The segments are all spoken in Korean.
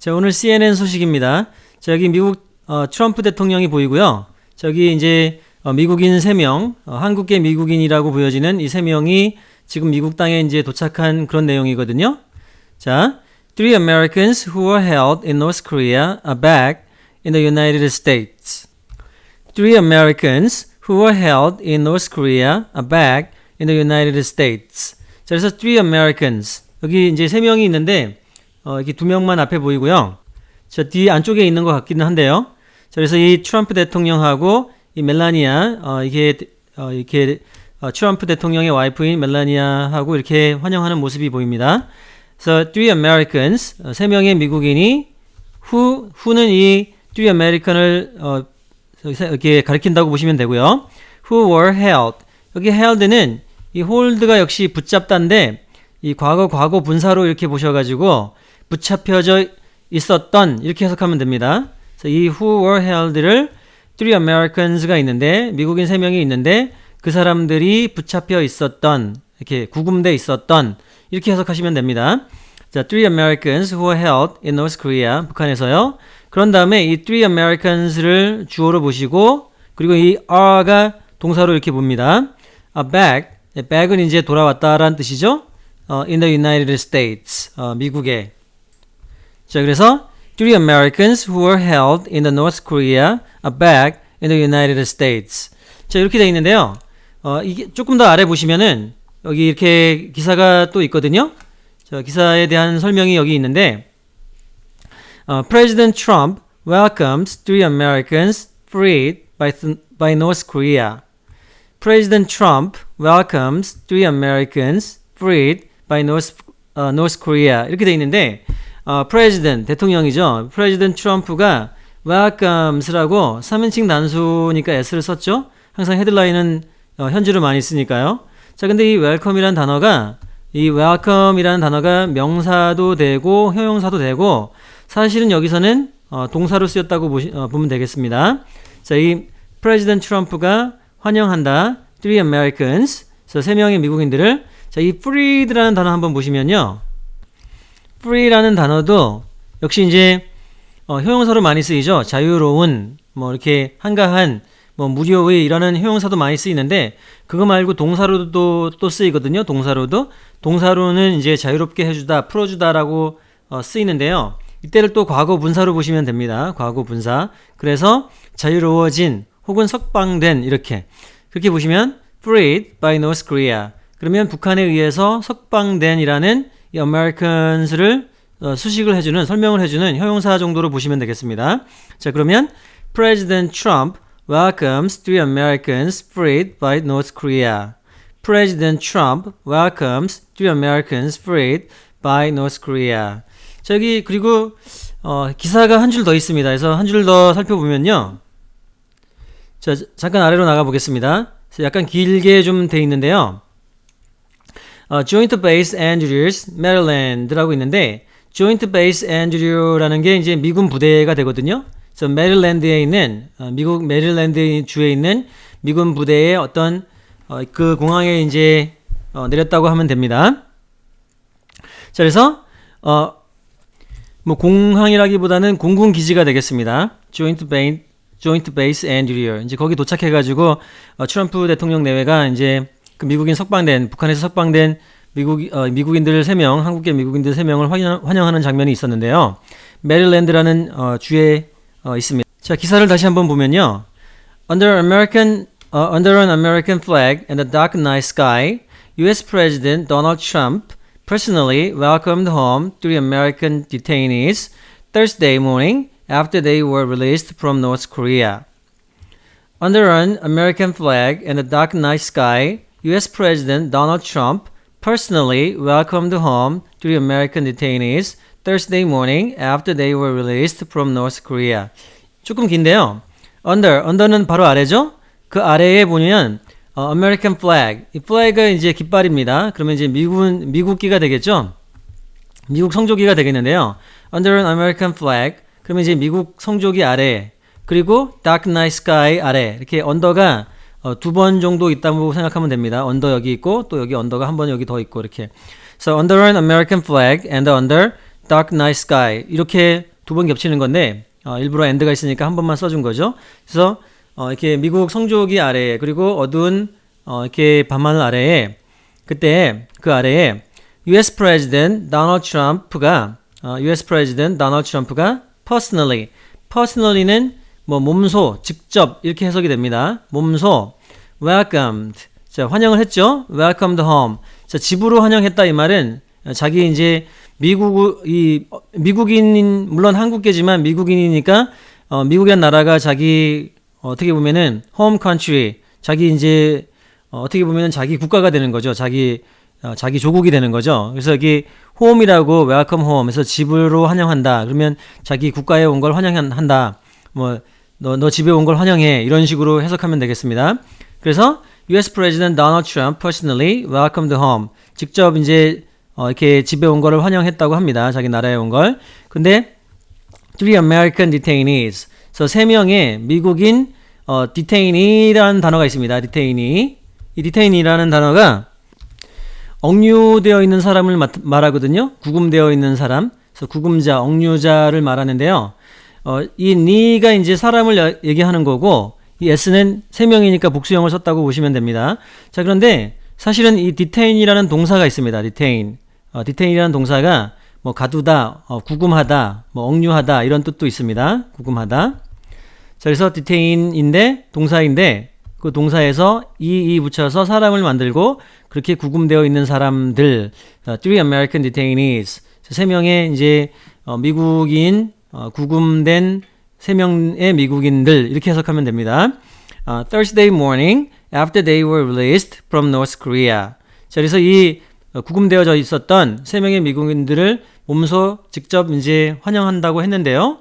자, 오늘 CNN 소식입니다. 자, 여기 미국 어, 트럼프 대통령이 보이고요. 저기 이제 어, 미국인 3명, 어, 한국계 미국인이라고 보여지는 이 3명이 지금 미국 땅에 이제 도착한 그런 내용이거든요. 자, three Americans who were held in North Korea are back in the United States. Three Americans who were held in North Korea are back in the United States. 자, 그래서 three Americans. 여기 이제 세 명이 있는데, 어, 이렇게 두 명만 앞에 보이고요. 저뒤 안쪽에 있는 것 같기는 한데요. 자, 그래서 이 트럼프 대통령하고 이 멜라니아, 어, 이게, 어, 이렇게, 어, 트럼프 대통령의 와이프인 멜라니아하고 이렇게 환영하는 모습이 보입니다. 그래서 three Americans, 어, 세 명의 미국인이 who, who는 이 three American을, 어, 이렇게 가리킨다고 보시면 되고요. who were held. 여기 held는 이 hold가 역시 붙잡다인데 이 과거 과거 분사로 이렇게 보셔가지고 붙잡혀져 있었던 이렇게 해석하면 됩니다. 이 who were held를 three Americans가 있는데 미국인 세 명이 있는데 그 사람들이 붙잡혀 있었던 이렇게 구금돼 있었던 이렇게 해석하시면 됩니다. 자, three Americans who were held in North Korea 북한에서요. 그런 다음에 이 three Americans를 주어로 보시고 그리고 이 are가 동사로 이렇게 봅니다. a back, 네, back은 이제 돌아왔다라는 뜻이죠. 어, in the United States, 어, 미국에. 자, 그래서 three Americans who were held in the North Korea are back in the United States. 자, 이렇게 돼 있는데요. 어, 이게 조금 더 아래 보시면은 여기 이렇게 기사가 또 있거든요. 자, 기사에 대한 설명이 여기 있는데 어, President Trump welcomes three Americans freed by, by North Korea. President Trump welcomes three Americans freed by North, 어, North Korea. 이렇게 돼 있는데 어, President 대통령이죠. President Trump가 welcomes라고 3인칭 단수니까 s를 썼죠. 항상 헤드라인은 어, 현지로 많이 쓰니까요. 자, 근데 이 welcome이라는 단어가 이 welcome이라는 단어가 명사도 되고 형용사도 되고 사실은 여기서는 어, 동사로 쓰였다고 보시, 어, 보면 되겠습니다. 자, 이 프레지던트 트럼프가 환영한다. Three Americans. 그래서 세 명의 미국인들을 자, 이 freed라는 단어 한번 보시면요. Free라는 단어도 역시 이제 어, 효용사로 많이 쓰이죠. 자유로운 뭐 이렇게 한가한 뭐 무료의 이라는 효용사도 많이 쓰이는데 그거 말고 동사로도 또 쓰이거든요. 동사로도 동사로는 이제 자유롭게 해주다, 풀어주다라고 어, 쓰이는데요. 이때를 또 과거 분사로 보시면 됩니다. 과거 분사. 그래서 자유로워진 혹은 석방된 이렇게 그렇게 보시면 freed by North Korea. 그러면 북한에 의해서 석방된이라는 이 Americans를 어, 수식을 해주는 설명을 해주는 형용사 정도로 보시면 되겠습니다. 자 그러면 President Trump welcomes three Americans freed by North Korea. President Trump welcomes three Americans freed by North Korea. 저기 그리고 어, 기사가 한 줄 더 있습니다. 그래서 한 줄 더 살펴보면요. 자 잠깐 아래로 나가 보겠습니다. 약간 길게 좀 돼 있는데요. 어, Joint Base Andrews, Maryland라고 있는데 Joint Base Andrew라는 게 이제 미군 부대가 되거든요. 그래서 메릴랜드에 있는 어, 미국 메릴랜드 주에 있는 미군 부대의 어떤 어, 그 공항에 이제 어, 내렸다고 하면 됩니다. 자, 그래서 어, 뭐 공항이라기보다는 공군 기지가 되겠습니다. Joint Base Joint Base Andrew 이제 거기 도착해가지고 어, 트럼프 대통령 내외가 이제 그 미국인 석방된 북한에서 석방된 미국 어, 미국인들 3명, 한국계 미국인들 3명을 환영, 환영 하는 장면이 있었는데요. 메릴랜드라는 어, 주에 어, 있습니다. 자, 기사를 다시 한번 보면요. Under American uh, under an American flag and a dark night sky, US President Donald Trump personally welcomed home three American detainees Thursday morning after they were released from North Korea. Under an American flag and a dark night sky, US President Donald Trump personally welcomed home three American detainees Thursday morning after they were released from North Korea. 조금 긴데요. Under, under는 바로 아래죠? 그 아래에 보면 어, American flag, 이 flag가 이제 깃발입니다. 그러면 이제 미국 미국기가 되겠죠? 미국 성조기가 되겠는데요. Under an American flag, 그러면 이제 미국 성조기 아래, 그리고 Dark Night Sky 아래 이렇게 언더가 어, 두 번 정도 있다고 생각하면 됩니다. 언더 여기 있고 또 여기 언더가 한 번 여기 더 있고 이렇게. So under an American flag and under dark night sky 이렇게 두 번 겹치는 건데 어, 일부러 and가 있으니까 한 번만 써준 거죠. 그래서 어, 이렇게 미국 성조기 아래에 그리고 어두운 어, 이렇게 밤하늘 아래에 그때 그 아래에 U.S. President Donald Trump가 어, U.S. President Donald Trump가 personally, personally는 뭐 몸소, 직접 이렇게 해석이 됩니다. 몸소, welcomed, 자 환영을 했죠. welcomed home, 자 집으로 환영했다 이 말은 자기 이제 미국 이 어, 미국인 물론 한국계지만 미국인이니까 어, 미국이란 나라가 자기 어떻게 보면은 home country, 자기 이제 어, 어떻게 보면은 자기 국가가 되는 거죠. 자기 어, 자기 조국이 되는 거죠. 그래서 여기 홈이라고 웰컴 홈에서 집으로 환영한다. 그러면 자기 국가에 온 걸 환영한다. 뭐 너 너 집에 온 걸 환영해. 이런 식으로 해석하면 되겠습니다. 그래서 US President Donald Trump personally welcomed home. 직접 이제 어, 이렇게 집에 온 거를 환영했다고 합니다. 자기 나라에 온 걸. 근데 three American detainees. 그래서 세 명의 미국인 어, detainee라는 단어가 있습니다. detainee. 이 detainee라는 단어가 억류되어 있는 사람을 마- 말하거든요. 구금되어 있는 사람. 그래서 구금자, 억류자를 말하는데요. 어, 이 니가 이제 사람을 여- 얘기하는 거고 이 s는 세 명이니까 복수형을 썼다고 보시면 됩니다. 자, 그런데 사실은 이 detain이라는 동사가 있습니다. detain. 어, detain이라는 동사가 뭐 가두다, 어, 구금하다, 뭐 억류하다 이런 뜻도 있습니다. 구금하다. 자, 그래서 detain인데 동사인데 그 동사에서 이, 이 붙여서 사람을 만들고 그렇게 구금되어 있는 사람들, 어, three American detainees, 세 명의 이제 어, 미국인 어, 구금된 세 명의 미국인들 이렇게 해석하면 됩니다. 어, Thursday morning after they were released from North Korea. 자, 그래서 이 어, 구금되어져 있었던 세 명의 미국인들을 몸소 직접 이제 환영한다고 했는데요.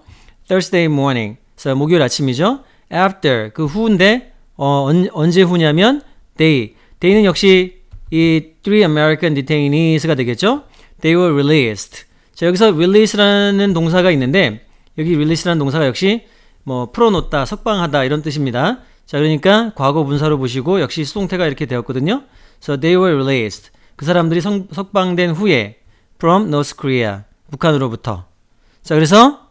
Thursday morning. 그래서 목요일 아침이죠. After 그 후인데 어, 언, 언제 후냐면 they. they는 역시 이 three American detainees가 되겠죠. They were released. 자 여기서 release라는 동사가 있는데 여기 release라는 동사가 역시 뭐 풀어놓다, 석방하다 이런 뜻입니다. 자 그러니까 과거 분사로 보시고 역시 수동태가 이렇게 되었거든요. So they were released. 그 사람들이 성, 석방된 후에 from North Korea 북한으로부터. 자 그래서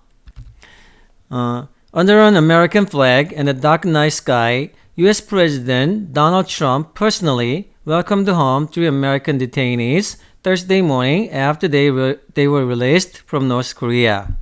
Uh, under an American flag and a dark night sky, U.S. President Donald Trump personally welcomed home three American detainees Thursday morning after they, were they were released from North Korea.